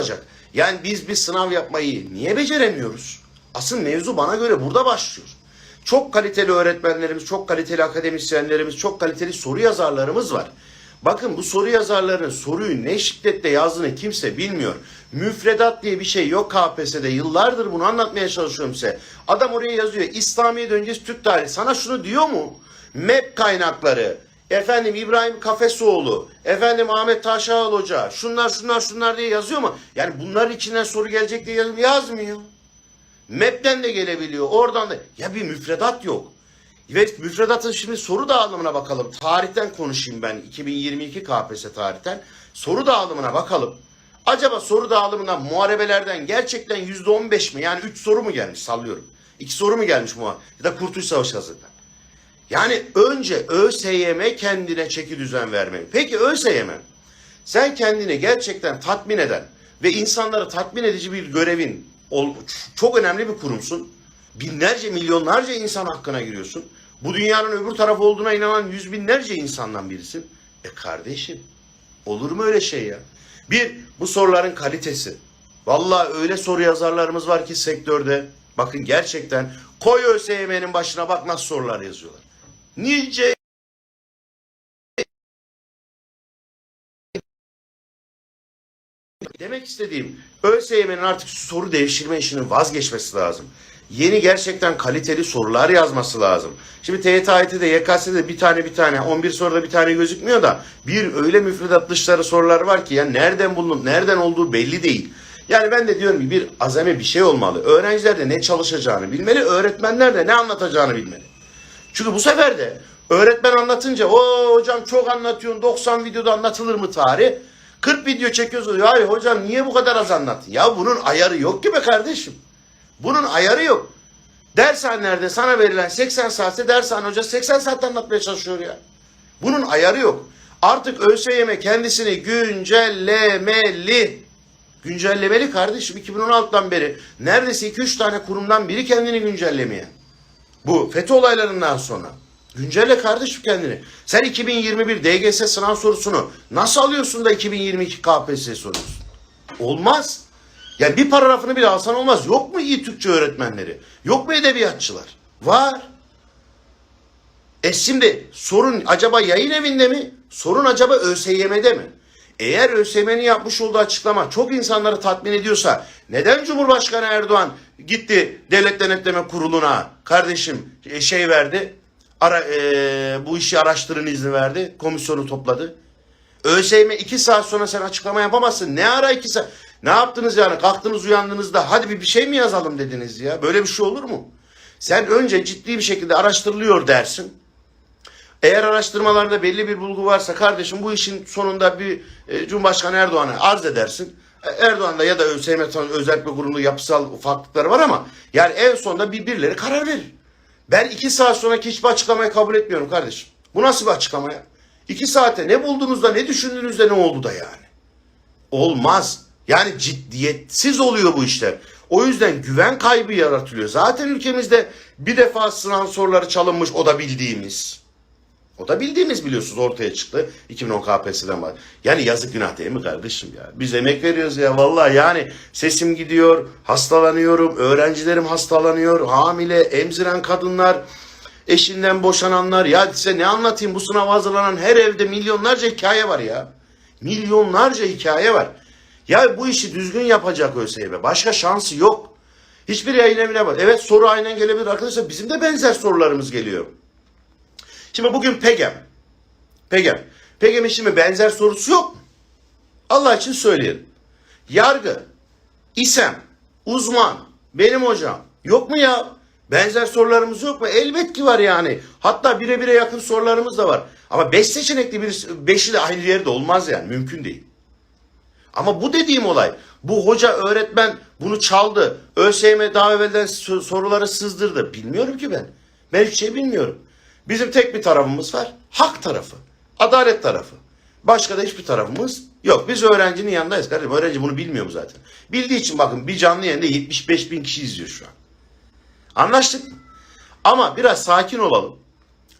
olacak. Yani biz bir sınav yapmayı niye beceremiyoruz? Asıl mevzu bana göre burada başlıyor. Çok kaliteli öğretmenlerimiz, çok kaliteli akademisyenlerimiz, çok kaliteli soru yazarlarımız var. Bakın bu soru yazarlarının soruyu ne şiddetle yazdığını kimse bilmiyor. Müfredat diye bir şey yok KPSS'de. Yıllardır bunu anlatmaya çalışıyorum size. Adam oraya yazıyor. İslamiyet öncesi Türk tarihi. Sana şunu diyor mu? MEP kaynakları, efendim İbrahim Kafesoğlu, efendim Ahmet Taşağal Hoca, şunlar şunlar şunlar diye yazıyor mu? Yani bunların içinden soru gelecek diye yazmıyor. MEP'ten de gelebiliyor. Oradan da. Ya bir müfredat yok. Ve müfredatın şimdi soru dağılımına bakalım. Tarihten konuşayım ben. 2022 KPSS tarihten. Soru dağılımına bakalım. Acaba soru dağılımından muharebelerden gerçekten yüzde on beş mi? Yani üç soru mu gelmiş sallıyorum. İki soru mu gelmiş muha ya da Kurtuluş Savaşı hazırdan. Yani önce ÖSYM kendine çeki düzen vermeli. Peki ÖSYM sen kendini gerçekten tatmin eden ve insanları tatmin edici bir görevin çok önemli bir kurumsun. Binlerce, milyonlarca insan hakkına giriyorsun. Bu dünyanın öbür tarafı olduğuna inanan yüz binlerce insandan birisin. E kardeşim olur mu öyle şey ya? Bir, bu soruların kalitesi. Vallahi öyle soru yazarlarımız var ki sektörde. Bakın gerçekten koy ÖSYM'nin başına bak nasıl sorular yazıyorlar. Nice Demek istediğim ÖSYM'nin artık soru devşirme işinin vazgeçmesi lazım. Yeni gerçekten kaliteli sorular yazması lazım. Şimdi TYT, AYT'de, YKS'de bir tane bir tane 11 soruda bir tane gözükmüyor da bir öyle müfredat dışları sorular var ki ya nereden bulunur, nereden olduğu belli değil. Yani ben de diyorum ki bir azami bir şey olmalı. Öğrenciler de ne çalışacağını bilmeli, öğretmenler de ne anlatacağını bilmeli. Çünkü bu sefer de öğretmen anlatınca o hocam çok anlatıyorsun 90 videoda anlatılır mı tarih? 40 video çekiyorsun. Ya hocam niye bu kadar az anlattın? Ya bunun ayarı yok ki be kardeşim. Bunun ayarı yok. Dershanelerde sana verilen 80 saatte dershane hoca 80 saat anlatmaya çalışıyor ya. Bunun ayarı yok. Artık ÖSYM kendisini güncellemeli. Güncellemeli kardeşim 2016'dan beri neredeyse 2-3 tane kurumdan biri kendini güncellemeyen. Bu FETÖ olaylarından sonra. Güncelle kardeşim kendini. Sen 2021 DGS sınav sorusunu nasıl alıyorsun da 2022 KPSS soruyorsun? Olmaz. Yani bir paragrafını bile alsan olmaz. Yok mu iyi Türkçe öğretmenleri? Yok mu edebiyatçılar? Var. E şimdi sorun acaba yayın evinde mi? Sorun acaba ÖSYM'de mi? Eğer ÖSYM'nin yapmış olduğu açıklama çok insanları tatmin ediyorsa neden Cumhurbaşkanı Erdoğan gitti Devlet Denetleme Kurulu'na kardeşim e, şey verdi ara, e, bu işi araştırın izni verdi komisyonu topladı. ÖSYM iki saat sonra sen açıklama yapamazsın. Ne ara iki saat? Ne yaptınız yani? Kalktınız uyandığınızda hadi bir, bir şey mi yazalım dediniz ya? Böyle bir şey olur mu? Sen önce ciddi bir şekilde araştırılıyor dersin. Eğer araştırmalarda belli bir bulgu varsa kardeşim bu işin sonunda bir e, Cumhurbaşkanı Erdoğan'a arz edersin. E, Erdoğan da ya da ÖSYM özel bir kurumlu yapısal farklılıkları var ama yani en sonunda bir birileri karar verir. Ben iki saat sonraki hiçbir açıklamayı kabul etmiyorum kardeşim. Bu nasıl bir açıklama ya? İki saate ne buldunuz da ne düşündünüz de ne oldu da yani? Olmaz. Yani ciddiyetsiz oluyor bu işler. O yüzden güven kaybı yaratılıyor. Zaten ülkemizde bir defa sınav soruları çalınmış o da bildiğimiz. O da bildiğimiz biliyorsunuz ortaya çıktı 2010 KPSS'den var. Yani yazık günah değil mi kardeşim ya? Biz emek veriyoruz ya vallahi yani sesim gidiyor, hastalanıyorum, öğrencilerim hastalanıyor, hamile, emziren kadınlar, eşinden boşananlar. Ya size ne anlatayım bu sınava hazırlanan her evde milyonlarca hikaye var ya. Milyonlarca hikaye var. Ya bu işi düzgün yapacak ÖSYM. Başka şansı yok. Hiçbir yayın evine var. Evet soru aynen gelebilir arkadaşlar. Bizim de benzer sorularımız geliyor. Şimdi bugün PEGEM. PEGEM. PEGEM'in şimdi benzer sorusu yok? Allah için söyleyelim. Yargı, İSEM, uzman, benim hocam. Yok mu ya? Benzer sorularımız yok mu? Elbet ki var yani. Hatta bire bire yakın sorularımız da var. Ama beş seçenekli bir beşi de aynı yerde olmaz yani. Mümkün değil. Ama bu dediğim olay, bu hoca öğretmen bunu çaldı. ÖSYM daha evvelden so- soruları sızdırdı. Bilmiyorum ki ben. Ben hiçbir şey bilmiyorum. Bizim tek bir tarafımız var. Hak tarafı. Adalet tarafı. Başka da hiçbir tarafımız yok. Biz öğrencinin yanındayız kardeşim. Öğrenci bunu bilmiyor mu zaten? Bildiği için bakın bir canlı yayında 75 bin kişi izliyor şu an. Anlaştık mı? Ama biraz sakin olalım.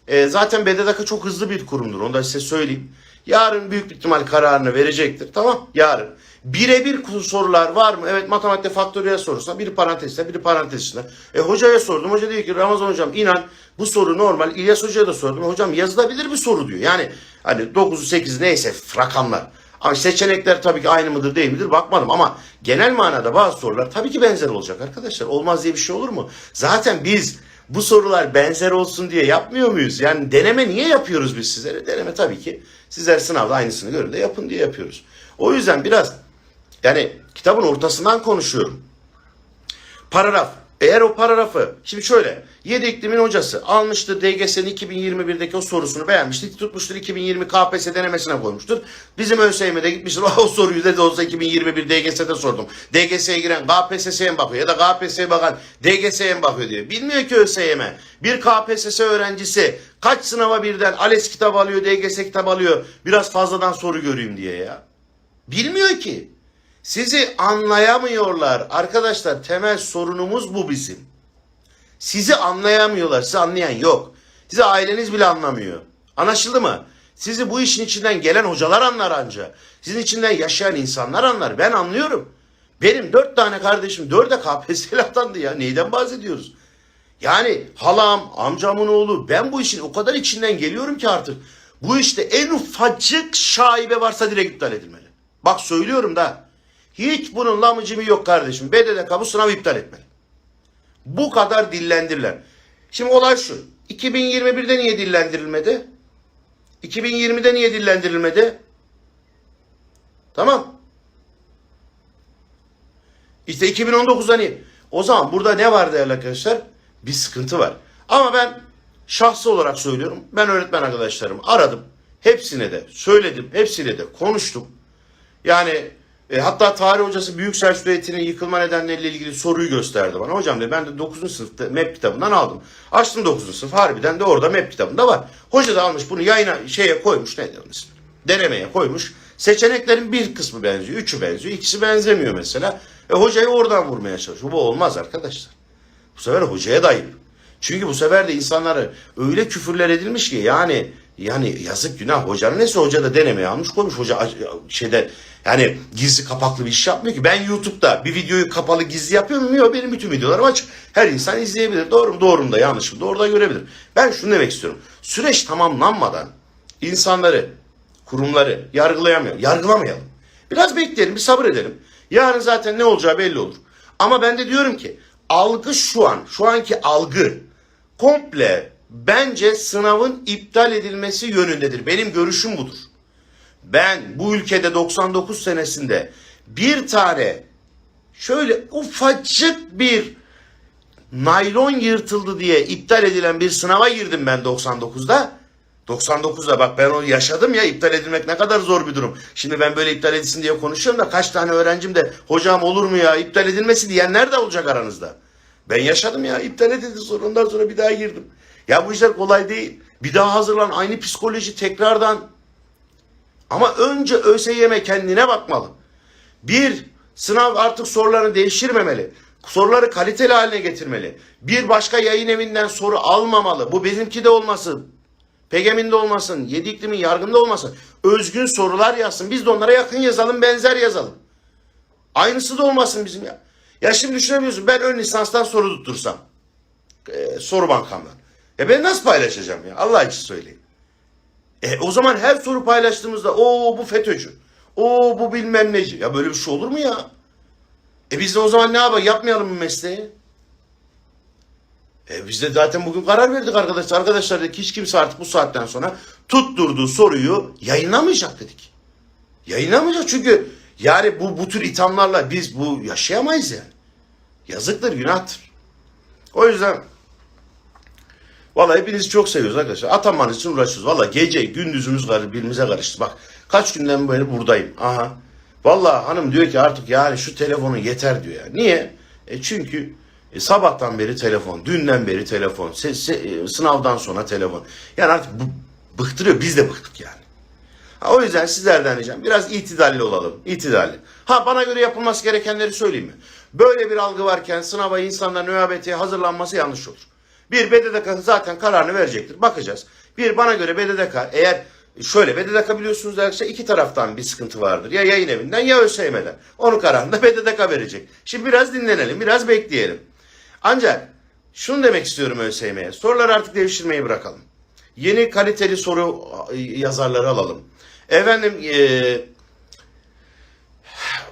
E, zaten BDDK çok hızlı bir kurumdur. Onu da size söyleyeyim. Yarın büyük bir ihtimal kararını verecektir. Tamam yarın. Birebir sorular var mı? Evet matematikte faktöriyel sorusuna biri parantezde biri parantez içinde. E hocaya sordum. Hoca diyor ki Ramazan hocam inan bu soru normal. İlyas hocaya da sordum. Hocam yazılabilir bir soru diyor. Yani hani 9'u 8 neyse rakamlar. Ama seçenekler tabii ki aynı mıdır değil midir bakmadım ama genel manada bazı sorular tabii ki benzer olacak arkadaşlar. Olmaz diye bir şey olur mu? Zaten biz bu sorular benzer olsun diye yapmıyor muyuz? Yani deneme niye yapıyoruz biz sizlere? Deneme tabii ki sizler sınavda aynısını görün de yapın diye yapıyoruz. O yüzden biraz yani kitabın ortasından konuşuyorum. Paragraf. Eğer o paragrafı, şimdi şöyle, 7 iklimin hocası almıştır DGS'nin 2021'deki o sorusunu beğenmiştir, tutmuştur 2020 KPSS denemesine koymuştur. Bizim ÖSYM'de gitmiştir, o soruyu da olsa 2021 DGS'de sordum. DGS'ye giren KPSS'ye mi bakıyor ya da KPSS'ye bakan DGS'ye mi bakıyor diyor. Bilmiyor ki ÖSYM. Bir KPSS öğrencisi kaç sınava birden ALES kitabı alıyor, DGS kitabı alıyor, biraz fazladan soru göreyim diye ya. Bilmiyor ki. Sizi anlayamıyorlar. Arkadaşlar temel sorunumuz bu bizim. Sizi anlayamıyorlar. Sizi anlayan yok. Sizi aileniz bile anlamıyor. Anlaşıldı mı? Sizi bu işin içinden gelen hocalar anlar anca. Sizin içinden yaşayan insanlar anlar. Ben anlıyorum. Benim dört tane kardeşim dörde KPSS'li atandı ya. Neyden bahsediyoruz? Yani halam, amcamın oğlu ben bu işin o kadar içinden geliyorum ki artık. Bu işte en ufacık şaibe varsa direkt iptal edilmeli. Bak söylüyorum da. Hiç bunun lamıcımı yok kardeşim. BDDK bu sınavı iptal etmeli. Bu kadar dillendirilen. Şimdi olay şu. 2021'de niye dillendirilmedi? 2020'de niye dillendirilmedi? Tamam. İşte 2019'da niye? O zaman burada ne var değerli arkadaşlar? Bir sıkıntı var. Ama ben şahsı olarak söylüyorum. Ben öğretmen arkadaşlarımı aradım. Hepsine de söyledim. Hepsine de konuştum. Yani e, hatta tarih hocası Büyük Selçuk Devleti'nin yıkılma nedenleriyle ilgili soruyu gösterdi bana. Hocam dedi ben de 9. sınıfta MEP kitabından aldım. Açtım 9. sınıf harbiden de orada MEP kitabında var. Hoca da almış bunu yayına şeye koymuş ne ismi? Denemeye koymuş. Seçeneklerin bir kısmı benziyor, üçü benziyor, ikisi benzemiyor mesela. E, hocayı oradan vurmaya çalışıyor. Bu olmaz arkadaşlar. Bu sefer hocaya da. Çünkü bu sefer de insanları öyle küfürler edilmiş ki yani yani yazık günah hocanın neyse hoca da denemeye almış koymuş hoca şeyde yani gizli kapaklı bir iş yapmıyor ki ben YouTube'da bir videoyu kapalı gizli yapıyor muyum? Yok benim bütün videolarım açık. Her insan izleyebilir. Doğru mu? Doğru mu da yanlış mı? Doğru da görebilir. Ben şunu demek istiyorum. Süreç tamamlanmadan insanları, kurumları yargılayamıyor. Yargılamayalım. Biraz bekleyelim, bir sabır edelim. Yarın zaten ne olacağı belli olur. Ama ben de diyorum ki algı şu an, şu anki algı komple bence sınavın iptal edilmesi yönündedir. Benim görüşüm budur. Ben bu ülkede 99 senesinde bir tane şöyle ufacık bir naylon yırtıldı diye iptal edilen bir sınava girdim ben 99'da. 99'da bak ben onu yaşadım ya iptal edilmek ne kadar zor bir durum. Şimdi ben böyle iptal edilsin diye konuşuyorum da kaç tane öğrencim de hocam olur mu ya iptal edilmesi diyenler de olacak aranızda. Ben yaşadım ya iptal edildi sonra ondan sonra bir daha girdim. Ya bu işler kolay değil. Bir daha hazırlan aynı psikoloji tekrardan. Ama önce ÖSYM kendine bakmalı. Bir, sınav artık sorularını değiştirmemeli. Soruları kaliteli haline getirmeli. Bir başka yayın evinden soru almamalı. Bu bizimki de olmasın. Pegem'in de olmasın. Yedi iklimin yargında olmasın. Özgün sorular yazsın. Biz de onlara yakın yazalım, benzer yazalım. Aynısı da olmasın bizim ya. Ya şimdi düşünebiliyorsun ben ön lisanstan soru tuttursam. Ee, soru bankamdan. E ben nasıl paylaşacağım ya? Allah için söyleyin. E o zaman her soru paylaştığımızda o bu FETÖ'cü. O bu bilmem neci. Ya böyle bir şey olur mu ya? E biz de o zaman ne yapalım? Yapmayalım mı mesleği? E biz de zaten bugün karar verdik arkadaşlar. Arkadaşlar dedik hiç kimse artık bu saatten sonra tutturduğu soruyu yayınlamayacak dedik. Yayınlamayacak çünkü yani bu bu tür ithamlarla biz bu yaşayamayız yani. Yazıktır, günahtır. O yüzden Vallahi hepinizi çok seviyoruz arkadaşlar. Atamanız için uğraşıyoruz. Vallahi gece gündüzümüz var birbirimize karıştı. Bak kaç günden beri buradayım. Aha. Vallahi hanım diyor ki artık yani şu telefonun yeter diyor ya. Niye? E çünkü e, sabahtan beri telefon, dünden beri telefon, se, se, e, sınavdan sonra telefon. Yani artık bıktırıyor. Biz de bıktık yani. Ha, o yüzden sizlerden ricam biraz itidalli olalım. İtidalli. Ha bana göre yapılması gerekenleri söyleyeyim mi? Böyle bir algı varken sınava insanların ÖABT'ye hazırlanması yanlış olur. Bir BDDK zaten kararını verecektir. Bakacağız. Bir bana göre BDDK eğer Şöyle BDDK biliyorsunuz arkadaşlar iki taraftan bir sıkıntı vardır. Ya yayın evinden ya ÖSYM'den. Onun kararını BDDK verecek. Şimdi biraz dinlenelim, biraz bekleyelim. Ancak şunu demek istiyorum ÖSYM'ye. Soruları artık devşirmeyi bırakalım. Yeni kaliteli soru yazarları alalım. Efendim eee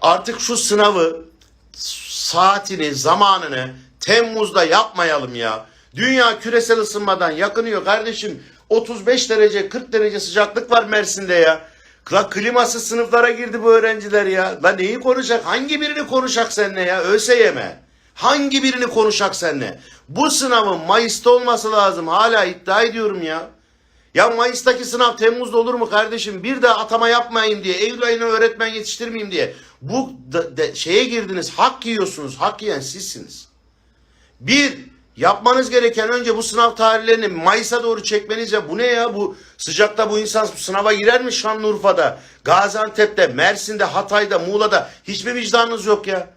artık şu sınavı saatini, zamanını Temmuz'da yapmayalım ya. Dünya küresel ısınmadan yakınıyor kardeşim. 35 derece, 40 derece sıcaklık var Mersin'de ya. La kliması sınıflara girdi bu öğrenciler ya. La neyi konuşacak? Hangi birini konuşacak seninle ya? ÖSYM. Hangi birini konuşacak seninle? Bu sınavın Mayıs'ta olması lazım. Hala iddia ediyorum ya. Ya Mayıs'taki sınav Temmuz'da olur mu kardeşim? Bir daha atama yapmayayım diye, Eylül ayına öğretmen yetiştirmeyeyim diye. Bu da- de- şeye girdiniz, hak yiyorsunuz. Hak yiyen sizsiniz. Bir, yapmanız gereken önce bu sınav tarihlerini Mayıs'a doğru çekmeniz ya. Bu ne ya? Bu sıcakta bu insan sınava girer mi Şanlıurfa'da, Gaziantep'te, Mersin'de, Hatay'da, Muğla'da? Hiç mi vicdanınız yok ya?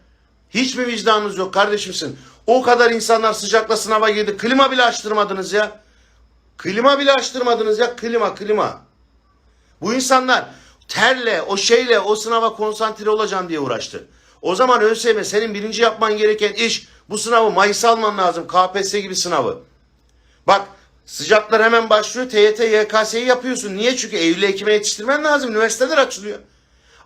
Hiç mi vicdanınız yok kardeşimsin? O kadar insanlar sıcakla sınava girdi. Klima bile açtırmadınız ya. Klima bile açtırmadınız ya. Klima, klima. Bu insanlar terle, o şeyle, o sınava konsantre olacağım diye uğraştı. O zaman ÖSYM senin birinci yapman gereken iş bu sınavı Mayıs'a alman lazım. KPSS gibi sınavı. Bak sıcaklar hemen başlıyor. TYT, YKS'yi yapıyorsun. Niye? Çünkü Eylül Ekim'e yetiştirmen lazım. Üniversiteler açılıyor.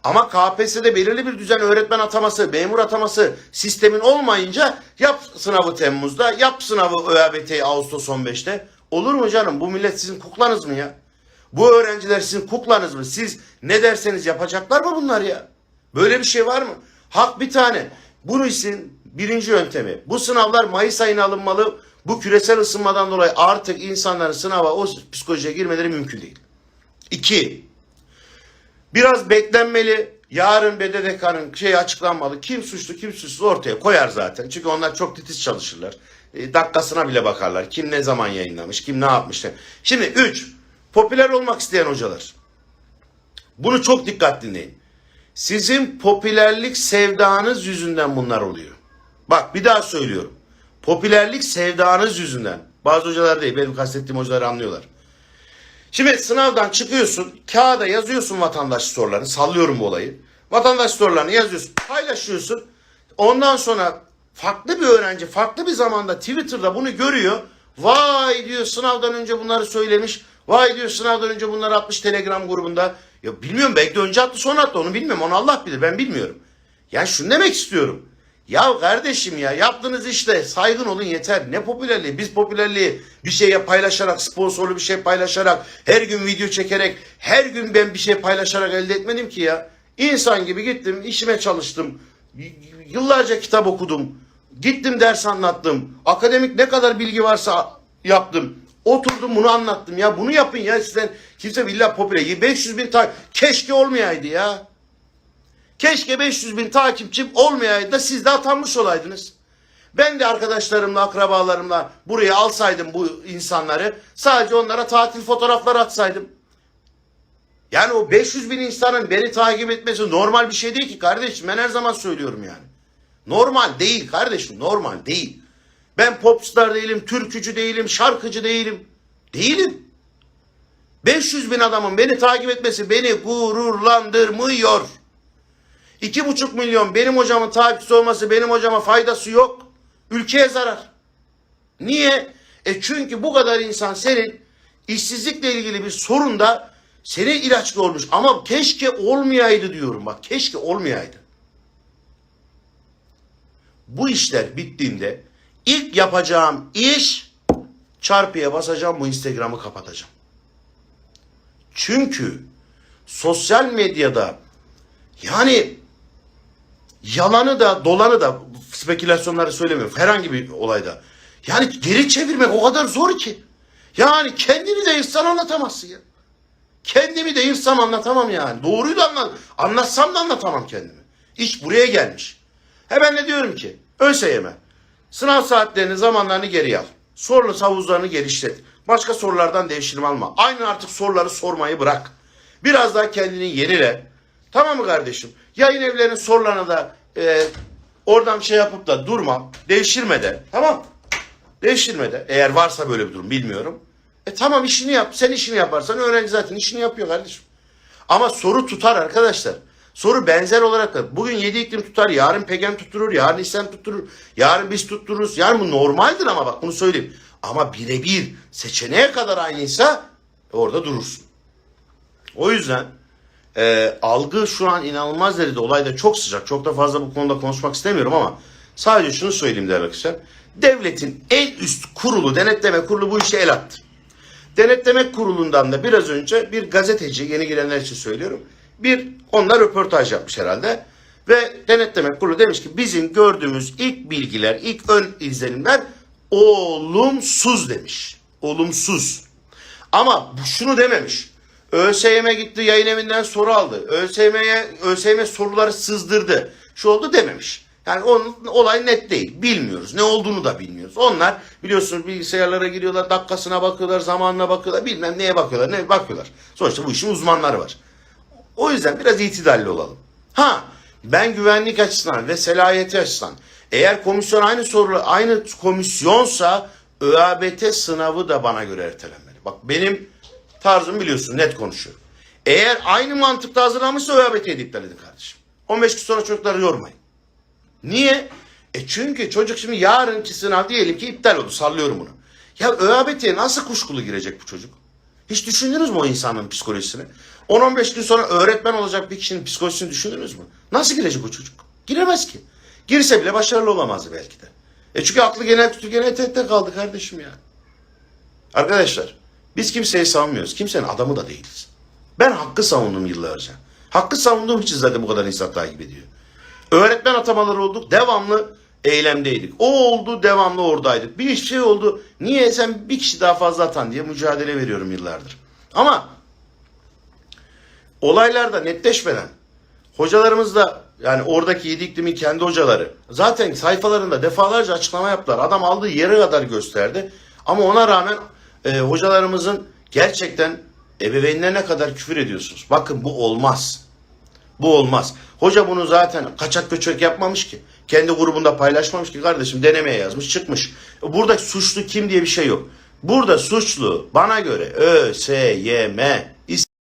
Ama KPSS'de belirli bir düzen öğretmen ataması, memur ataması sistemin olmayınca yap sınavı Temmuz'da, yap sınavı ÖABT'yi Ağustos 15'te. Olur mu canım? Bu millet sizin kuklanız mı ya? Bu öğrenciler sizin kuklanız mı? Siz ne derseniz yapacaklar mı bunlar ya? Böyle bir şey var mı? Hak bir tane. Bunu için birinci yöntemi. Bu sınavlar Mayıs ayına alınmalı. Bu küresel ısınmadan dolayı artık insanların sınava o psikolojiye girmeleri mümkün değil. İki, Biraz beklenmeli. Yarın BDDK'nın şey açıklanmalı. Kim suçlu kim suçsuz ortaya koyar zaten. Çünkü onlar çok titiz çalışırlar. E, dakikasına bile bakarlar. Kim ne zaman yayınlamış, kim ne yapmış. Şimdi 3. Popüler olmak isteyen hocalar. Bunu çok dikkat dinleyin. Sizin popülerlik sevdanız yüzünden bunlar oluyor. Bak bir daha söylüyorum. Popülerlik sevdanız yüzünden. Bazı hocalar değil, benim kastettiğim hocaları anlıyorlar. Şimdi sınavdan çıkıyorsun, kağıda yazıyorsun vatandaş sorularını, sallıyorum bu olayı. Vatandaş sorularını yazıyorsun, paylaşıyorsun. Ondan sonra farklı bir öğrenci, farklı bir zamanda Twitter'da bunu görüyor. Vay diyor sınavdan önce bunları söylemiş. Vay diyor sınavdan önce bunları atmış Telegram grubunda. Ya bilmiyorum belki de önce attı sonra attı onu bilmiyorum. Onu Allah bilir ben bilmiyorum. Yani şunu demek istiyorum. Ya kardeşim ya yaptığınız işte saygın olun yeter. Ne popülerliği? Biz popülerliği bir şeye paylaşarak, sponsorlu bir şey paylaşarak, her gün video çekerek, her gün ben bir şey paylaşarak elde etmedim ki ya. İnsan gibi gittim, işime çalıştım. Yıllarca kitap okudum. Gittim ders anlattım. Akademik ne kadar bilgi varsa yaptım. Oturdum bunu anlattım ya. Bunu yapın ya sizden. Kimse billah popüler. 500 bin ta keşke olmayaydı ya. Keşke 500 bin takipçim olmayaydı da siz de atanmış olaydınız. Ben de arkadaşlarımla, akrabalarımla buraya alsaydım bu insanları. Sadece onlara tatil fotoğrafları atsaydım. Yani o 500 bin insanın beni takip etmesi normal bir şey değil ki kardeşim. Ben her zaman söylüyorum yani. Normal değil kardeşim, normal değil. Ben popstar değilim, türkücü değilim, şarkıcı değilim. Değilim. 500 bin adamın beni takip etmesi beni gururlandırmıyor. İki buçuk milyon benim hocamın takipçisi olması benim hocama faydası yok. Ülkeye zarar. Niye? E çünkü bu kadar insan senin işsizlikle ilgili bir sorunda seni ilaç görmüş. Ama keşke olmayaydı diyorum bak. Keşke olmayaydı. Bu işler bittiğinde ilk yapacağım iş çarpıya basacağım bu Instagram'ı kapatacağım. Çünkü sosyal medyada yani yalanı da dolanı da spekülasyonları söylemiyorum herhangi bir olayda. Yani geri çevirmek o kadar zor ki. Yani kendini de insan anlatamazsın ya. Kendimi de insan anlatamam yani. Doğruyu da anlat, anlatsam da anlatamam kendimi. İş buraya gelmiş. He ben de diyorum ki ÖSYM sınav saatlerini zamanlarını geri al. Soru havuzlarını genişlet. Başka sorulardan devşirme alma. Aynı artık soruları sormayı bırak. Biraz daha kendini yenile. Tamam mı kardeşim? Yayın evlerinin sorularını da e, oradan şey yapıp da durma. Devşirme de. Tamam. Devşirme de. Eğer varsa böyle bir durum bilmiyorum. E tamam işini yap. Sen işini yaparsan öğrenci zaten işini yapıyor kardeşim. Ama soru tutar arkadaşlar. Soru benzer olarak da bugün yedi iklim tutar, yarın pegen tutturur, yarın İslam tutturur, yarın biz tuttururuz. Yani bu normaldir ama bak bunu söyleyeyim. Ama birebir seçeneğe kadar aynıysa orada durursun. O yüzden e, algı şu an inanılmaz derecede olayda çok sıcak. Çok da fazla bu konuda konuşmak istemiyorum ama sadece şunu söyleyeyim değerli arkadaşlar. Devletin en üst kurulu, denetleme kurulu bu işe el attı. Denetleme kurulundan da biraz önce bir gazeteci, yeni girenler için söylüyorum. Bir, onlar röportaj yapmış herhalde. Ve denetleme kurulu demiş ki bizim gördüğümüz ilk bilgiler, ilk ön izlenimler olumsuz demiş. Olumsuz. Ama şunu dememiş. ÖSYM gitti yayın evinden soru aldı. ÖSYM'ye ÖSYM soruları sızdırdı. Şu oldu dememiş. Yani onun olay net değil. Bilmiyoruz. Ne olduğunu da bilmiyoruz. Onlar biliyorsunuz bilgisayarlara giriyorlar, dakikasına bakıyorlar, zamanına bakıyorlar, bilmem neye bakıyorlar, ne bakıyorlar. Sonuçta bu işin uzmanları var. O yüzden biraz itidalli olalım. Ha ben güvenlik açısından ve selayeti açısından eğer komisyon aynı soru aynı komisyonsa ÖABT sınavı da bana göre ertelenmeli. Bak benim tarzım biliyorsun net konuşuyorum. Eğer aynı mantıkta hazırlanmışsa ÖABT'yi de iptal edin kardeşim. 15 gün sonra çocukları yormayın. Niye? E çünkü çocuk şimdi yarınki sınav diyelim ki iptal oldu. Sallıyorum bunu. Ya ÖABT'ye nasıl kuşkulu girecek bu çocuk? Hiç düşündünüz mü o insanın psikolojisini? 10-15 gün sonra öğretmen olacak bir kişinin psikolojisini düşündünüz mü? Nasıl girecek o çocuk? Giremez ki. Girse bile başarılı olamazdı belki de. E çünkü aklı genel kültür genel tette kaldı kardeşim ya. Arkadaşlar biz kimseyi savunmuyoruz. Kimsenin adamı da değiliz. Ben hakkı savundum yıllarca. Hakkı savunduğum için zaten bu kadar insan takip ediyor. Öğretmen atamaları olduk. Devamlı eylemdeydik. O oldu devamlı oradaydık. Bir şey oldu. Niye sen bir kişi daha fazla atan diye mücadele veriyorum yıllardır. Ama olaylarda netleşmeden hocalarımız da yani oradaki yedi iklimin kendi hocaları zaten sayfalarında defalarca açıklama yaptılar. Adam aldığı yere kadar gösterdi. Ama ona rağmen e, hocalarımızın gerçekten ebeveynlerine kadar küfür ediyorsunuz. Bakın bu olmaz. Bu olmaz. Hoca bunu zaten kaçak göçek yapmamış ki. Kendi grubunda paylaşmamış ki kardeşim denemeye yazmış çıkmış. Burada suçlu kim diye bir şey yok. Burada suçlu bana göre ÖSYM